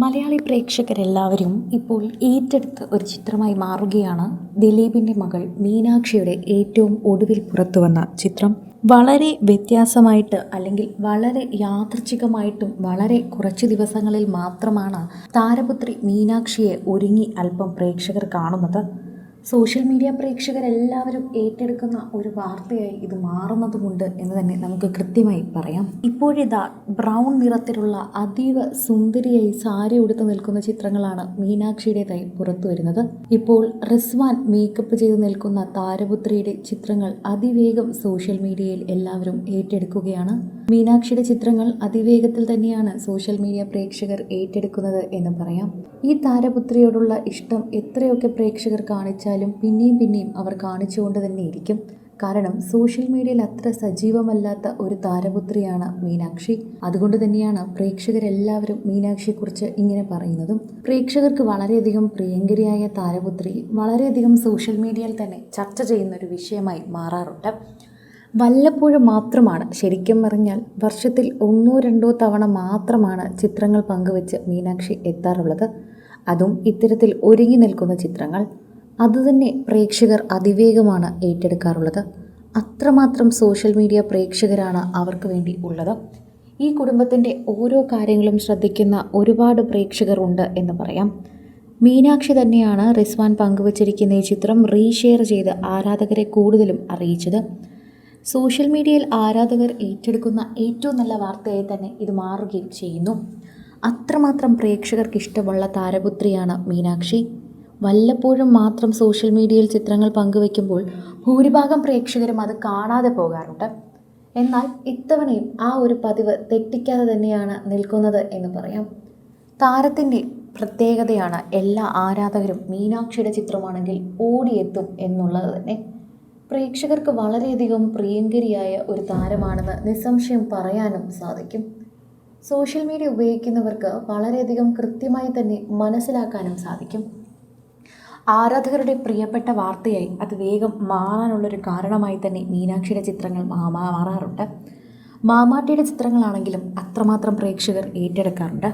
മലയാളി പ്രേക്ഷകരെല്ലാവരും ഇപ്പോൾ ഏറ്റെടുത്ത ഒരു ചിത്രമായി മാറുകയാണ് ദിലീപിന്റെ മകൾ മീനാക്ഷിയുടെ ഏറ്റവും ഒടുവിൽ പുറത്തുവന്ന ചിത്രം. വളരെ വ്യത്യാസമായിട്ട് അല്ലെങ്കിൽ വളരെ യാദൃച്ഛികമായിട്ടും വളരെ കുറച്ച് ദിവസങ്ങളിൽ മാത്രമാണ് താരപുത്രി മീനാക്ഷിയെ ഒരുങ്ങി അല്പം പ്രേക്ഷകർ കാണുന്നത്. സോഷ്യൽ മീഡിയ പ്രേക്ഷകരെല്ലാവരും ഏറ്റെടുക്കുന്ന ഒരു വാർത്തയായി ഇത് മാറുന്നതുമുണ്ട് എന്ന് തന്നെ നമുക്ക് കൃത്യമായി പറയാം. ഇപ്പോഴിതാ ബ്രൗൺ നിറത്തിലുള്ള അതീവ സുന്ദരിയായി സാരി ഉടുത്ത് നിൽക്കുന്ന ചിത്രങ്ങളാണ് മീനാക്ഷിയുടേതായി പുറത്തു വരുന്നത്. ഇപ്പോൾ റിസ്വാൻ മേക്കപ്പ് ചെയ്ത് നിൽക്കുന്ന താരപുത്രിയുടെ ചിത്രങ്ങൾ അതിവേഗം സോഷ്യൽ മീഡിയയിൽ എല്ലാവരും ഏറ്റെടുക്കുകയാണ്. മീനാക്ഷിയുടെ ചിത്രങ്ങൾ അതിവേഗത്തിൽ തന്നെയാണ് സോഷ്യൽ മീഡിയ പ്രേക്ഷകർ ഏറ്റെടുക്കുന്നത് എന്ന് പറയാം. ഈ താരപുത്രിയോടുള്ള ഇഷ്ടം എത്രയൊക്കെ പ്രേക്ഷകർ കാണിച്ചാലും പിന്നെയും പിന്നെയും അവർ കാണിച്ചുകൊണ്ട് തന്നെ ഇരിക്കും. കാരണം സോഷ്യൽ മീഡിയയിൽ അത്ര സജീവമല്ലാത്ത ഒരു താരപുത്രിയാണ് മീനാക്ഷി. അതുകൊണ്ട് തന്നെയാണ് പ്രേക്ഷകരെല്ലാവരും മീനാക്ഷിയെക്കുറിച്ച് ഇങ്ങനെ പറയുന്നതും. പ്രേക്ഷകർക്ക് വളരെയധികം പ്രിയങ്കരിയായ താരപുത്രി വളരെയധികം സോഷ്യൽ മീഡിയയിൽ തന്നെ ചർച്ച ചെയ്യുന്ന ഒരു വിഷയമായി മാറാറുണ്ട്. വല്ലപ്പോഴും മാത്രമാണ് ശരിക്കും പറഞ്ഞാൽ വർഷത്തിൽ ഒന്നോ രണ്ടോ തവണ മാത്രമാണ് ചിത്രങ്ങൾ പങ്കുവെച്ച് മീനാക്ഷി എത്താറുള്ളത്. അതും ഇത്തരത്തിൽ ഒരുങ്ങി നിൽക്കുന്ന ചിത്രങ്ങൾ. അതുതന്നെ പ്രേക്ഷകർ അതിവേഗമാണ് ഏറ്റെടുക്കാറുള്ളത്. അത്രമാത്രം സോഷ്യൽ മീഡിയ പ്രേക്ഷകരാണ് അവർക്ക് വേണ്ടി ഉള്ളത്. ഈ കുടുംബത്തിന്റെ ഓരോ കാര്യങ്ങളും ശ്രദ്ധിക്കുന്ന ഒരുപാട് പ്രേക്ഷകർ ഉണ്ട് എന്ന് പറയാം. മീനാക്ഷി തന്നെയാണ് റിസ്വാൻ പങ്കുവച്ചിരിക്കുന്ന ഈ ചിത്രം റീഷെയർ ചെയ്ത് ആരാധകരെ കൂടുതലും അറിയിച്ചത്. സോഷ്യൽ മീഡിയയിൽ ആരാധകർ ഏറ്റെടുക്കുന്ന ഏറ്റവും നല്ല വാർത്തയായി തന്നെ ഇത് മാറുകയും ചെയ്യുന്നു. അത്രമാത്രം പ്രേക്ഷകർക്ക് ഇഷ്ടമുള്ള താരപുത്രിയാണ് മീനാക്ഷി. വല്ലപ്പോഴും മാത്രം സോഷ്യൽ മീഡിയയിൽ ചിത്രങ്ങൾ പങ്കുവെക്കുമ്പോൾ ഭൂരിഭാഗം പ്രേക്ഷകരും അത് കാണാതെ പോകാറുണ്ട്. എന്നാൽ ഇത്തവണയും ആ ഒരു പതിവ് തെറ്റിക്കാതെ തന്നെയാണ് നിൽക്കുന്നത് എന്ന് പറയാം. താരത്തിന്റെ പ്രത്യേകതയാണ് എല്ലാ ആരാധകരും മീനാക്ഷിയുടെ ചിത്രമാണെങ്കിൽ ഓടിയെത്തും എന്നുള്ളത് തന്നെ. പ്രേക്ഷകർക്ക് വളരെയധികം പ്രിയങ്കരിയായ ഒരു താരമാണെന്ന് നിസ്സംശയം പറയാനും സാധിക്കും. സോഷ്യൽ മീഡിയ ഉപയോഗിക്കുന്നവർക്ക് വളരെയധികം കൃത്യമായി തന്നെ മനസ്സിലാക്കാനും സാധിക്കും. ആരാധകരുടെ പ്രിയപ്പെട്ട വാർത്തയായി അത് വേഗം മാറാനുള്ളൊരു കാരണമായി തന്നെ മീനാക്ഷിയുടെ ചിത്രങ്ങൾ മാറാറുണ്ട്. മാമാട്ടിയുടെ ചിത്രങ്ങളാണെങ്കിലും അത്രമാത്രം പ്രേക്ഷകർ ഏറ്റെടുക്കാറുണ്ട്.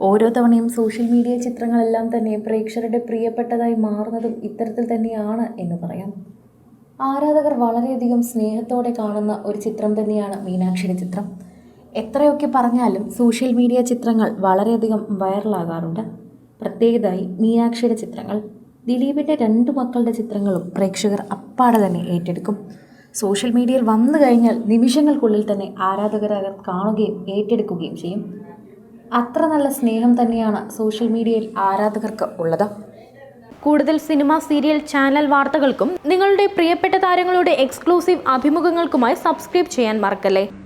ഓരോ തവണയും സോഷ്യൽ മീഡിയ ചിത്രങ്ങളെല്ലാം തന്നെ പ്രേക്ഷകരുടെ പ്രിയപ്പെട്ടതായി മാറുന്നതും ഇത്തരത്തിൽ തന്നെയാണ് എന്ന് പറയാം. ആരാധകർ വളരെയധികം സ്നേഹത്തോടെ കാണുന്ന ഒരു ചിത്രം തന്നെയാണ് മീനാക്ഷിയുടെ ചിത്രം. എത്രയൊക്കെ പറഞ്ഞാലും സോഷ്യൽ മീഡിയ ചിത്രങ്ങൾ വളരെയധികം വൈറലാകാറുണ്ട്. പ്രത്യേകതായി മീനാക്ഷിയുടെ ചിത്രങ്ങൾ. ദിലീപിന്റെ രണ്ട് മക്കളുടെ ചിത്രങ്ങളും പ്രേക്ഷകർ അപ്പാടെ തന്നെ ഏറ്റെടുക്കും. സോഷ്യൽ മീഡിയയിൽ വന്നു കഴിഞ്ഞാൽ നിമിഷങ്ങൾക്കുള്ളിൽ തന്നെ ആരാധകർ കാണുകയും ഏറ്റെടുക്കുകയും ചെയ്യും. അത്ര നല്ല സ്നേഹം തന്നെയാണ് സോഷ്യൽ മീഡിയയിൽ ആരാധകർക്ക് ഉള്ളത്. കൂടുതൽ സിനിമ സീരിയൽ ചാനൽ വാർത്തകൾക്കും നിങ്ങളുടെ പ്രിയപ്പെട്ട താരങ്ങളുടെ എക്സ്ക്ലൂസീവ് അഭിമുഖങ്ങൾക്കുമായി സബ്സ്ക്രൈബ് ചെയ്യാൻ മറക്കല്ലേ?